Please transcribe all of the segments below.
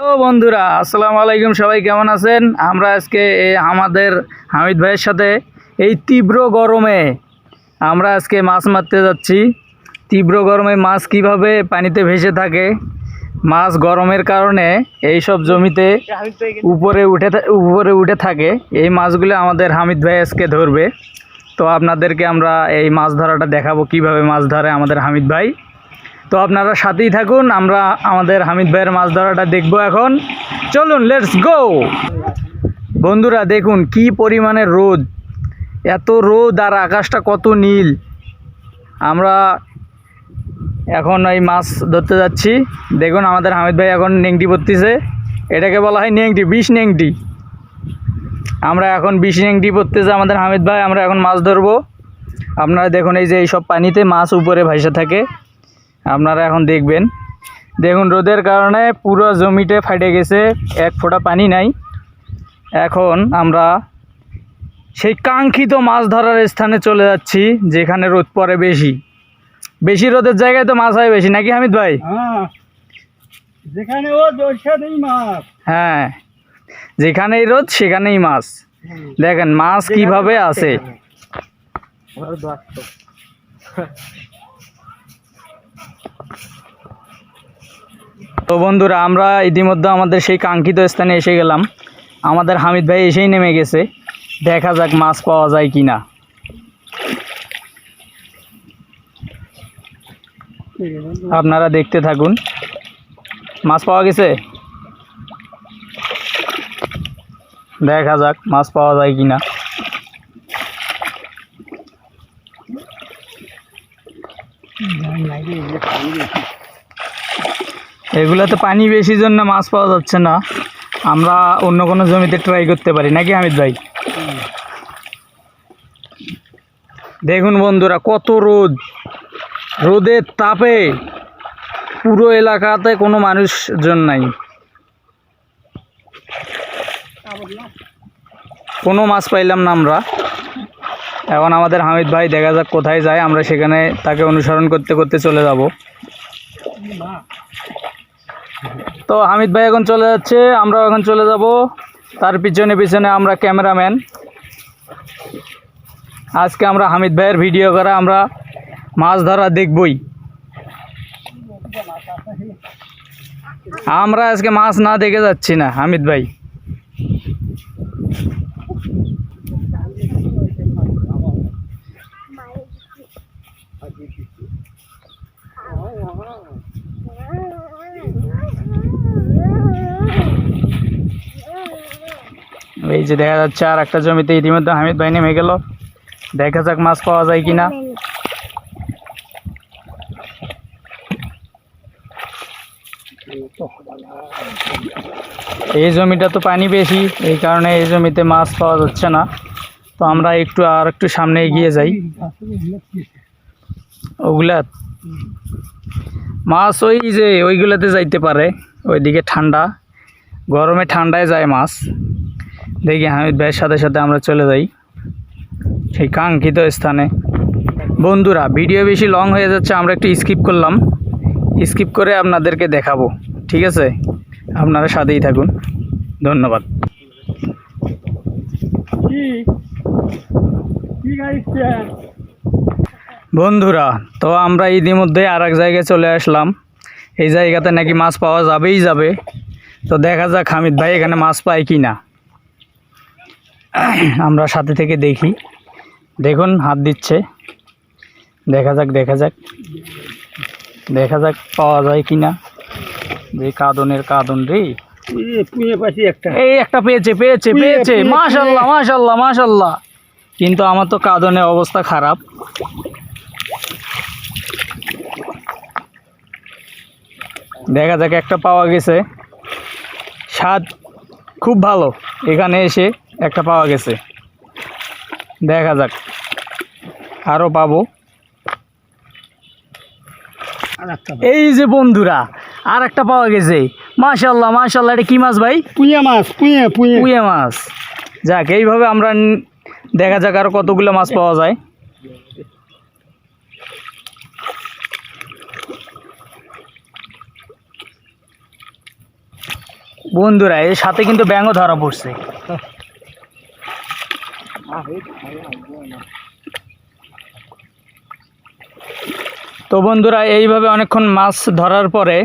ও বন্ধুরা, আসসালামু আলাইকুম। সবাই কেমন আছেন? আমরা আজকে আমাদের হামিদ ভাইয়ের সাথে এই তীব্র গরমে আমরা আজকে মাছ মারতে যাচ্ছি। তীব্র গরমে মাছ কীভাবে পানিতে ভেসে থাকে, মাছ গরমের কারণে এই সব জমিতে উপরে উঠে উপরে উঠে থাকে। এই মাছগুলো আমাদের হামিদ ভাই আজকে ধরবে। তো আপনাদেরকে আমরা এই মাছ ধরাটা দেখাবো, কীভাবে মাছ ধরে আমাদের হামিদ ভাই। তো আপনারা সাথেই থাকুন, আমরা আমাদের হামিদ ভাইয়ের মাছ ধরাটা দেখব এখন। চলুন লেটস গো বন্ধুরা, দেখুন কি পরিমাণে রোদ। এত রোদ আর আকাশটা কত নীল। আমরা এখন এই মাছ ধরতে যাচ্ছি। দেখুন, আমাদের হামিদ ভাই এখন নেংটি পড়তেছে এটাকে বলা হয় নেংটি, বিষ নেংটি। আমরা এখন বিষ নেংটি পড়তেছে আমাদের হামিদ ভাই, আমরা এখন মাছ ধরবো। আপনারা দেখুন, এই যে এইসব পানিতে মাছ উপরে ভাসে থাকে। আপনারা এখন দেখবেন। দেখুন রোদের কারণে পুরো জমিতে ফাটে গেছে এক ফোঁটা পানি নাই। এখন আমরা সেই কাঙ্ক্ষিত মাছ ধরার স্থানে চলে যাচ্ছি যেখানে রোদ পড়ে বেশি। বেশি রোদের জায়গায় তো মাছ হয় বেশি নাকি হামিদ ভাই? হ্যাঁ যেখানে মাছ। হ্যাঁ যেখানেই রোদ সেখানেই মাছ। দেখেন মাছ কীভাবে আছে। তো বন্ধুরা, আমরা ইতিমধ্যে আমাদের সেই কাঙ্ক্ষিত স্থানে এসে গেলাম। আমাদের হামিদ ভাই এসেই নেমে গেছে। দেখা যাক মাছ পাওয়া যায় কি না আপনারা দেখতে থাকুন। মাছ পাওয়া গেছে? দেখা যাক মাছ পাওয়া যায় কি না এগুলোতে পানি বেশি জন্য মাছ পাওয়া যাচ্ছে না। আমরা অন্য কোনো জমিতে ট্রাই করতে পারি। নাকি হামিদ ভাই? দেখুন বন্ধুরা, কত রোদ। রোদের তাপে পুরো এলাকাতে কোনো মানুষজন নাই। কোনো মাছ পাইলাম না আমরা। এখন আমাদের হামিদ ভাই দেখা যাক কোথায় যায়। আমরা সেখানে তাকে অনুসরণ করতে করতে চলে যাব। তো হামিদ ভাই এখন চলে যাচ্ছে, আমরাও এখন চলে যাব। তার পিছনে পিছনে আমরা ক্যামেরাম্যান। আজকে আমরা হামিদ ভাইয়ের ভিডিও করা আমরা মাছ ধরা দেখবই। আমরা আজকে মাছ না দেখে যাচ্ছি না, হামিদ ভাই। এই যে দেখা যাচ্ছে আর একটা জমিতে ইতিমধ্যে হামিদ ভাই নেমে গেল। দেখা যাক মাছ পাওয়া যায় কিনা। এই জমিটা তো পানি বেশি, এই কারণে এই জমিতে মাছ পাওয়া যাচ্ছে না। তো আমরা একটু আর একটু সামনে এগিয়ে যাই। ওগুলা মাছ ওই যে ওইগুলাতে যাইতে পারে, ওইদিকে ঠান্ডা। গরমে ঠান্ডায় যায় মাছ। দেখি হামিদ ভাইয়ের সাথে সাথে আমরা চলে যাই সেই কাঙ্ক্ষিত স্থানে। বন্ধুরা, ভিডিও বেশি লং হয়ে যাচ্ছে, আমরা একটু স্কিপ করলাম। স্কিপ করে আপনাদেরকে দেখাবো, ঠিক আছে? আপনারা সাথেই থাকুন। ধন্যবাদ। বন্ধুরা, তো আমরা ইতিমধ্যে আর এক জায়গায় চলে আসলাম। এই জায়গাতে নাকি মাছ পাওয়া যাবেই যাবে। তো দেখা যাক হামিদ ভাই এখানে মাছ পায় কি না আমরা সাথে থেকে দেখি। দেখুন হাত দিচ্ছে। দেখা যাক দেখা যাক। দেখা যাক পাওয়া যায় কি না যে কাদনের কাদন রে। পুঁয়ে পাশে একটা। এই একটা পেয়েছে পেয়েছে পেয়েছে। পেয়ে- মাশাল্লাহ মাশাল্লাহ মাশাল্লাহ। কিন্তু আমার তো কাদনের অবস্থা খারাপ। দেখা যাক একটা পাওয়া গেছে। স্বাদ খুব ভালো। এখানে এসে একটা পাওয়া গেছে। দেখা যাক। আরও পাবো। এই যে বন্ধুরা আর একটা পাওয়া গেছে। মাশাল্লাহ মাশাল্লাহ এটা কি মাছ ভাই? পুঁয়ে মাছ পুঁয়ে পুঁয়ে পুঁয়ে মাছ। যাক এইভাবে আমরা দেখা যাক আর কতগুলো মাছ পাওয়া যায়। বন্ধুরা এর সাথে কিন্তু ব্যাঙও ধরা পড়ছে। তো বন্ধুরা, এইভাবে অনেকক্ষণ মাছ ধরার পরে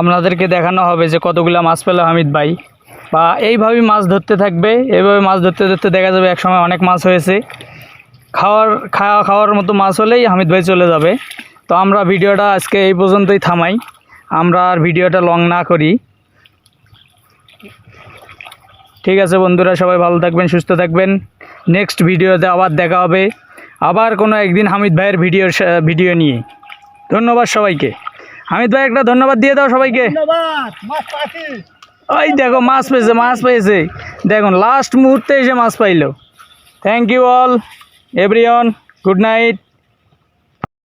আপনাদেরকে দেখানো হবে যে কতগুলো মাছ পেল হামিদ ভাই। বা এইভাবেই মাছ ধরতে থাকবে, এইভাবে মাছ ধরতে ধরতে দেখা যাবে একসময় অনেক মাছ হয়েছে। খাওয়ার, খাওয়া, খাওয়ার মতো মাছ হলেই হামিদ ভাই চলে যাবে। তো আমরা ভিডিওটা আজকে এই পর্যন্তই থামাই। আমরা আর ভিডিওটা লং না করি। ঠিক আছে বন্ধুরা, সবাই ভালো থাকবেন, সুস্থ থাকবেন। নেক্সট ভিডিওতে আবার দেখা হবে। আবার কোনো একদিন হামিদ ভাইয়ের ভিডিও ভিডিও নিয়ে। ধন্যবাদ সবাইকে। হামিদ ভাই একটা ধন্যবাদ দিয়ে দাও সবাইকে। ওই দেখো মাছ পেয়েছে মাছ পেয়েছে। দেখুন লাস্ট মুহূর্তে এসে মাছ pile. Thank you all everyone good night